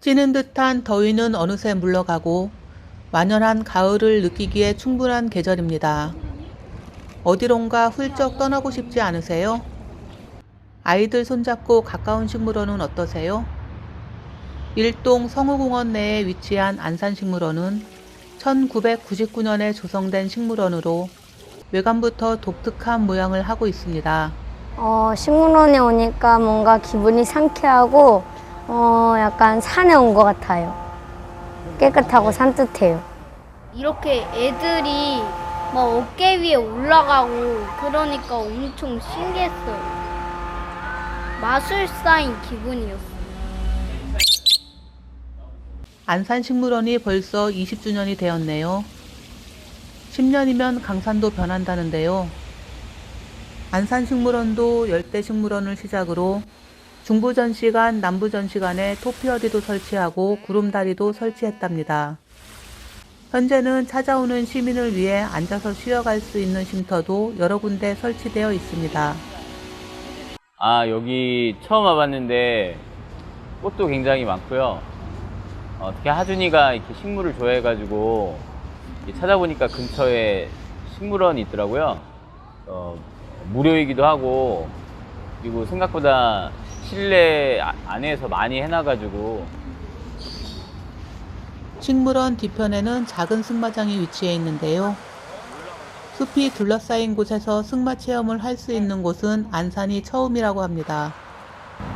찌는 듯한 더위는 어느새 물러가고 완연한 가을을 느끼기에 충분한 계절입니다. 어디론가 훌쩍 떠나고 싶지 않으세요? 아이들 손잡고 가까운 식물원은 어떠세요? 일동 성우공원 내에 위치한 안산식물원은 1999년에 조성된 식물원으로 외관부터 독특한 모양을 하고 있습니다. 어, 식물원에 오니까 뭔가 기분이 상쾌하고 어, 약간 산에 온 것 같아요. 깨끗하고 산뜻해요. 이렇게 애들이 막 어깨 위에 올라가고 그러니까 엄청 신기했어요. 마술사인 기분이었어요. 안산식물원이 벌써 20주년이 되었네요. 10년이면 강산도 변한다는데요. 안산식물원도 열대식물원을 시작으로 중부 전시관, 남부 전시관에 토피어디도 설치하고 구름다리도 설치했답니다. 현재는 찾아오는 시민을 위해 앉아서 쉬어갈 수 있는 쉼터도 여러 군데 설치되어 있습니다. 아, 여기 처음 와봤는데 꽃도 굉장히 많고요. 어, 특히 하준이가 이렇게 식물을 좋아해가지고 찾아보니까 근처에 식물원이 있더라고요. 어, 무료이기도 하고 그리고 생각보다 실내 아- 안에서 많이 해놔가지고 식물원 뒤편에는 작은 승마장이 위치해 있는데요. 숲이 둘러싸인 곳에서 승마 체험을 할 수 있는 곳은 안산이 처음이라고 합니다.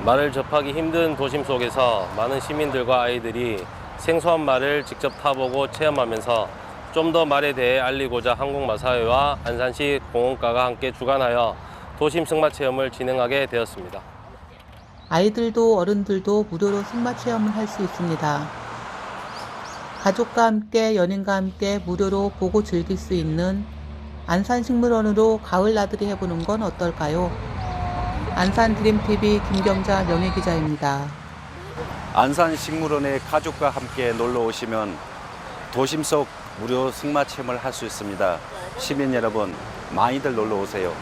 말을 접하기 힘든 도심 속에서 많은 시민들과 아이들이 생소한 말을 직접 타보고 체험하면서 좀 더 말에 대해 알리고자 한국마사회와 안산시 공원과가 함께 주관하여 도심 승마 체험을 진행하게 되었습니다. 아이들도 어른들도 무료로 승마 체험을 할 수 있습니다. 가족과 함께 연인과 함께 무료로 보고 즐길 수 있는 안산식물원으로 가을 나들이 해보는 건 어떨까요? 안산 드림TV 김경자 명예기자입니다. 안산식물원에 가족과 함께 놀러 오시면 도심 속 무료 승마 체험을 할 수 있습니다. 시민 여러분, 많이들 놀러 오세요.